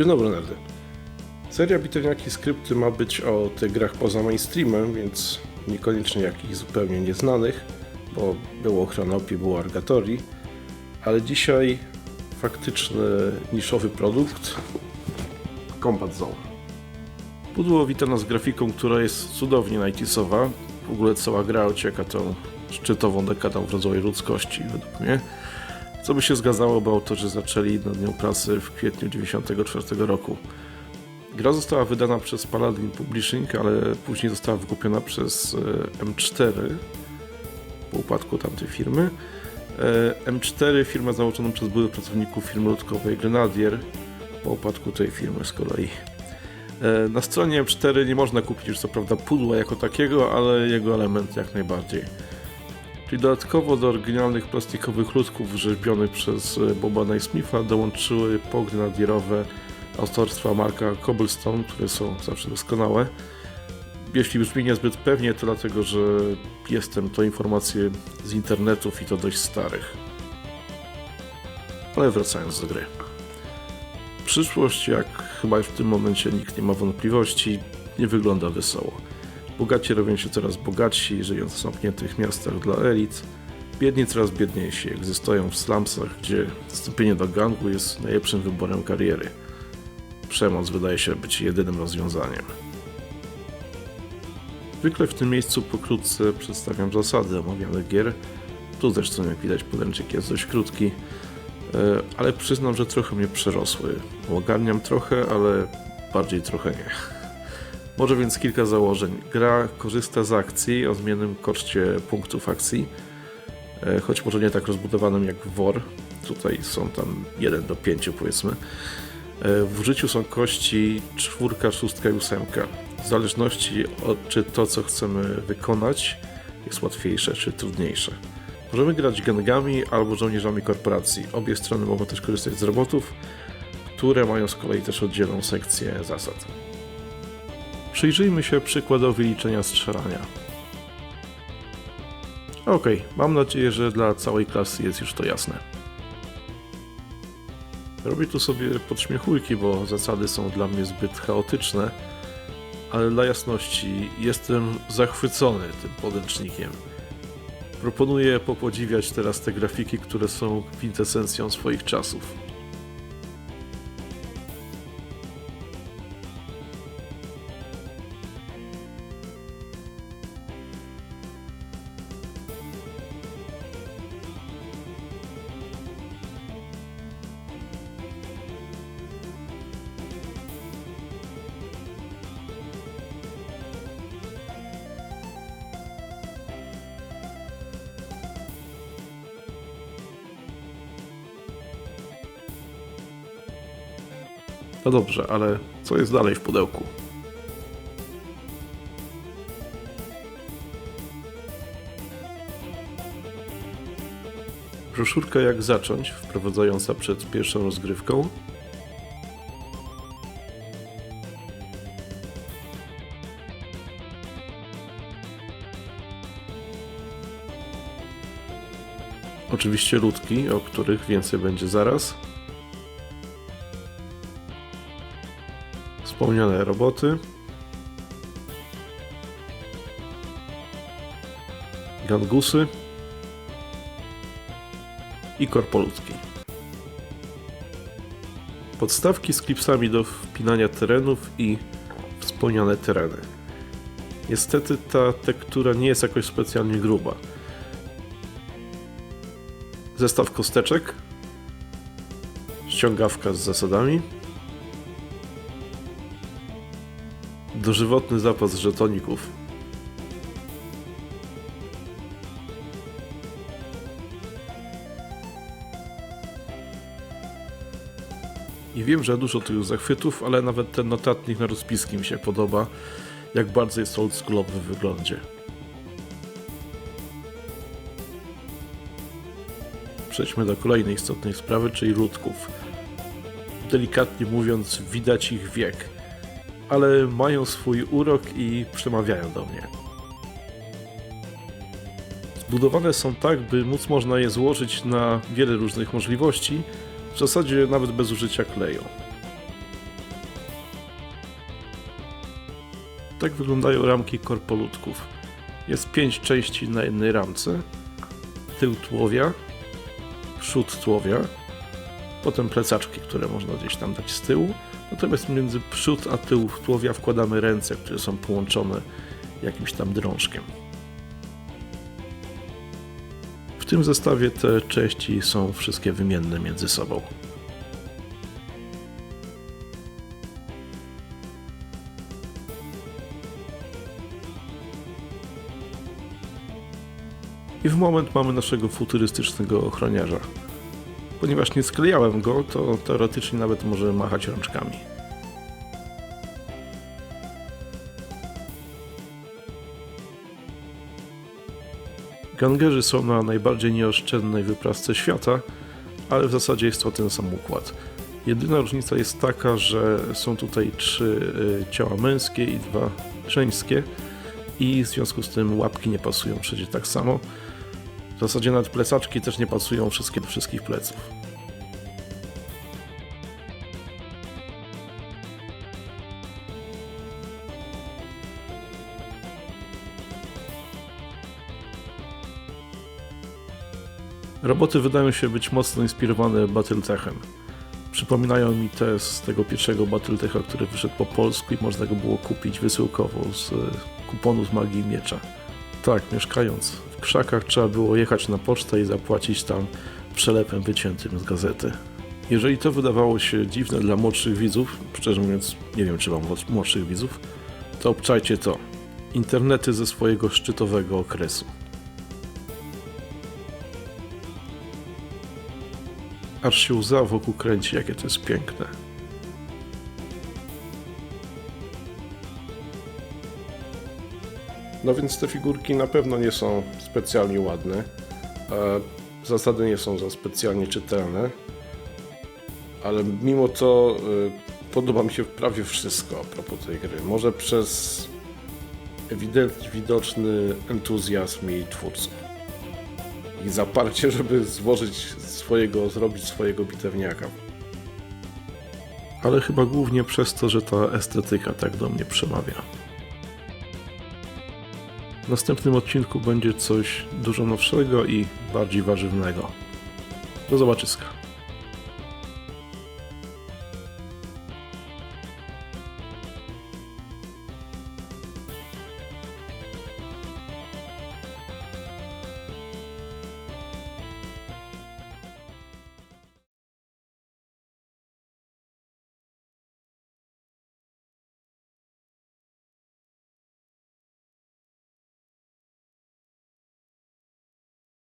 Dzień dobry, nerdy. Seria Bitewniaki Skrypty ma być o tych grach poza mainstreamem, więc niekoniecznie jakichś zupełnie nieznanych, bo było Chronopi, było Argatori, ale dzisiaj faktyczny niszowy produkt Combat Zone. Pudło wita nas grafiką, która jest cudownie 90sowa. W ogóle cała gra ocieka tą szczytową dekadą w rozwoju ludzkości, według mnie. Co by się zgadzało, bo autorzy zaczęli nad nią pracę w kwietniu 1994 roku. Gra została wydana przez Paladin Publishing, ale później została wykupiona przez e, M4 po upadku tamtej firmy. E, M4 firma założona przez byłych pracowników firmy lotkowej Grenadier po upadku tej firmy z kolei. E, Na stronie M4 nie można kupić już co prawda pudła jako takiego, ale jego element jak najbardziej. Czyli dodatkowo do oryginalnych plastikowych ludków rzeźbionych przez e, Boba Naismitha dołączyły pogrenadierowe autorstwa Marka Cobblestone, które są zawsze doskonałe. Jeśli brzmi niezbyt pewnie, to dlatego, że jestem to informacje z internetów i to dość starych. Ale wracając do gry. Przyszłość, jak chyba w tym momencie nikt nie ma wątpliwości, nie wygląda wesoło. Bogaci robią się coraz bogatsi, żyjąc w zamkniętych miastach dla elit. Biedni coraz biedniejsi, egzystują w slumsach, gdzie wstąpienie do gangu jest najlepszym wyborem kariery. Przemoc wydaje się być jedynym rozwiązaniem. Zwykle w tym miejscu pokrótce przedstawiam zasady omawianych gier. Tu zresztą, jak widać, podręcznik jest dość krótki, e, ale przyznam, że trochę mnie przerosły. Ogarniam trochę, ale bardziej trochę nie. Może więc kilka założeń. Gra korzysta z akcji o zmiennym koszcie punktów akcji, e, choć może nie tak rozbudowanym jak WOR. Tutaj są tam 1 do 5 powiedzmy. E, W użyciu są kości czwórka, szóstka i ósemka. W zależności od czy to, co chcemy wykonać, jest łatwiejsze czy trudniejsze. Możemy grać gangami albo żołnierzami korporacji. Obie strony mogą też korzystać z robotów, które mają z kolei też oddzielną sekcję zasad. Przyjrzyjmy się przykładowi liczenia strzelania. Ok, mam nadzieję, że dla całej klasy jest już to jasne. Robię tu sobie podśmiechujki, bo zasady są dla mnie zbyt chaotyczne, ale dla jasności jestem zachwycony tym podręcznikiem. Proponuję popodziwiać teraz te grafiki, które są kwintesencją swoich czasów. No dobrze, ale co jest dalej w pudełku? Broszurka jak zacząć, wprowadzająca przed pierwszą rozgrywką. Oczywiście ludki, o których więcej będzie zaraz. Wspomniane roboty. Gangusy. I korpoludki. Podstawki z klipsami do wpinania terenów i wspomniane tereny. Niestety ta tektura nie jest jakoś specjalnie gruba. Zestaw kosteczek. Ściągawka z zasadami. Dożywotny zapas żetoników. I wiem, że dużo już zachwytów, ale nawet ten notatnik na rozpiski mi się podoba, jak bardzo jest oldschoolowy w wyglądzie. Przejdźmy do kolejnej istotnej sprawy, czyli ludków. Delikatnie mówiąc, widać ich wiek ale mają swój urok i przemawiają do mnie. Zbudowane są tak, by móc można je złożyć na wiele różnych możliwości, w zasadzie nawet bez użycia kleju. Tak wyglądają ramki korpolutków. Jest pięć części na jednej ramce. Tył tłowia, przód tłowia, potem plecaczki, które można gdzieś tam dać z tyłu, Natomiast między przód a tył tułowia wkładamy ręce, które są połączone jakimś tam drążkiem. W tym zestawie te części są wszystkie wymienne między sobą. I w moment mamy naszego futurystycznego ochroniarza. Ponieważ nie sklejałem go, to teoretycznie nawet może machać rączkami. Gangerzy są na najbardziej nieoszczędnej wyprawce świata, ale w zasadzie jest to ten sam układ. Jedyna różnica jest taka, że są tutaj trzy y, ciała męskie i dwa żeńskie i w związku z tym łapki nie pasują przecież tak samo. W zasadzie nawet plecaczki też nie pasują wszystkie do wszystkich pleców. Roboty wydają się być mocno inspirowane Battletechem. Przypominają mi te z tego pierwszego Battletecha, który wyszedł po polsku i można go było kupić wysyłkowo z e, kuponu z Magii Miecza. Tak, mieszkając w krzakach trzeba było jechać na pocztę i zapłacić tam przelepem wyciętym z gazety. Jeżeli to wydawało się dziwne dla młodszych widzów, szczerze mówiąc nie wiem czy mam młod- młodszych widzów, to obczajcie to. Internety ze swojego szczytowego okresu. Aż się łza wokół kręci, jakie to jest piękne. No więc te figurki na pewno nie są specjalnie ładne. e, Zasady nie są za specjalnie czytelne. Ale mimo to e, podoba mi się prawie wszystko a propos tej gry. Może przez ewidentnie widoczny entuzjazm jej twórców. I zaparcie, żeby złożyć swojego, zrobić swojego bitewniaka. Ale chyba głównie przez to, że ta estetyka tak do mnie przemawia. W następnym odcinku będzie coś dużo nowszego i bardziej warzywnego. Do zobaczyska.